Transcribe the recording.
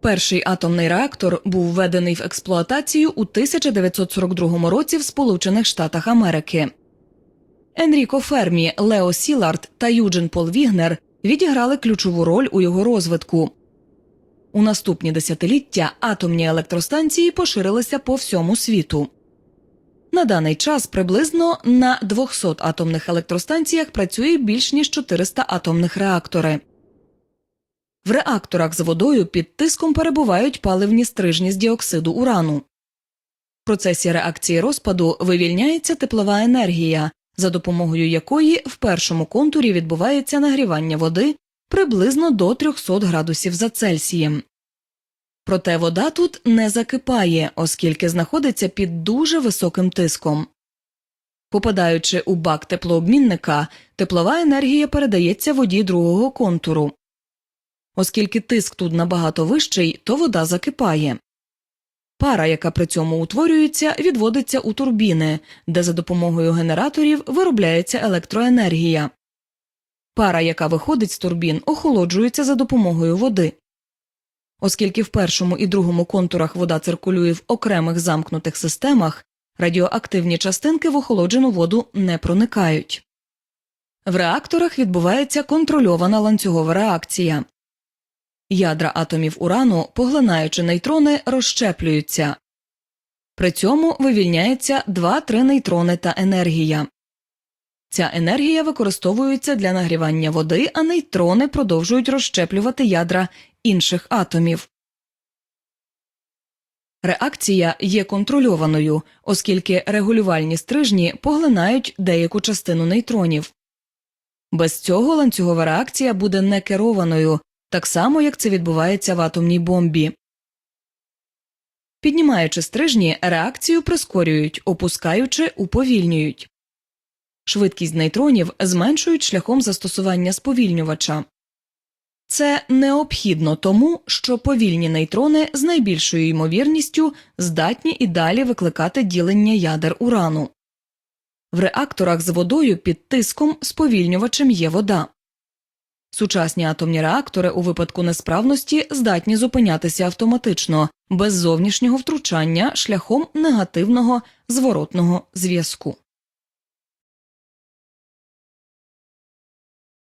Перший атомний реактор був введений в експлуатацію у 1942 році в Сполучених Штатах Америки. Енріко Фермі, Лео Сілард та Юджин Пол Вігнер відіграли ключову роль у його розвитку. У наступні десятиліття атомні електростанції поширилися по всьому світу. На даний час приблизно на 200 атомних електростанціях працює більш ніж 400 атомних реактори. В реакторах з водою під тиском перебувають паливні стрижні з діоксиду урану. В процесі реакції розпаду вивільняється теплова енергія, за допомогою якої в першому контурі відбувається нагрівання води приблизно до 300 градусів за Цельсієм. Проте вода тут не закипає, оскільки знаходиться під дуже високим тиском. Попадаючи у бак теплообмінника, теплова енергія передається воді другого контуру. Оскільки тиск тут набагато вищий, то вода закипає. Пара, яка при цьому утворюється, відводиться у турбіни, де за допомогою генераторів виробляється електроенергія. Пара, яка виходить з турбін, охолоджується за допомогою води. Оскільки в першому і другому контурах вода циркулює в окремих замкнутих системах, радіоактивні частинки в охолоджену воду не проникають. В реакторах відбувається контрольована ланцюгова реакція. Ядра атомів урану, поглинаючи нейтрони, розщеплюються. При цьому вивільняється 2-3 нейтрони та енергія. Ця енергія використовується для нагрівання води, а нейтрони продовжують розщеплювати ядра інших атомів. Реакція є контрольованою, оскільки регулювальні стрижні поглинають деяку частину нейтронів. Без цього ланцюгова реакція буде некерованою, так само як це відбувається в атомній бомбі. Піднімаючи стрижні, реакцію прискорюють, опускаючи уповільнюють. Швидкість нейтронів зменшують шляхом застосування сповільнювача. Це необхідно тому, що повільні нейтрони з найбільшою ймовірністю здатні і далі викликати ділення ядер урану. В реакторах з водою під тиском сповільнювачем є вода. Сучасні атомні реактори у випадку несправності здатні зупинятися автоматично, без зовнішнього втручання шляхом негативного зворотного зв'язку.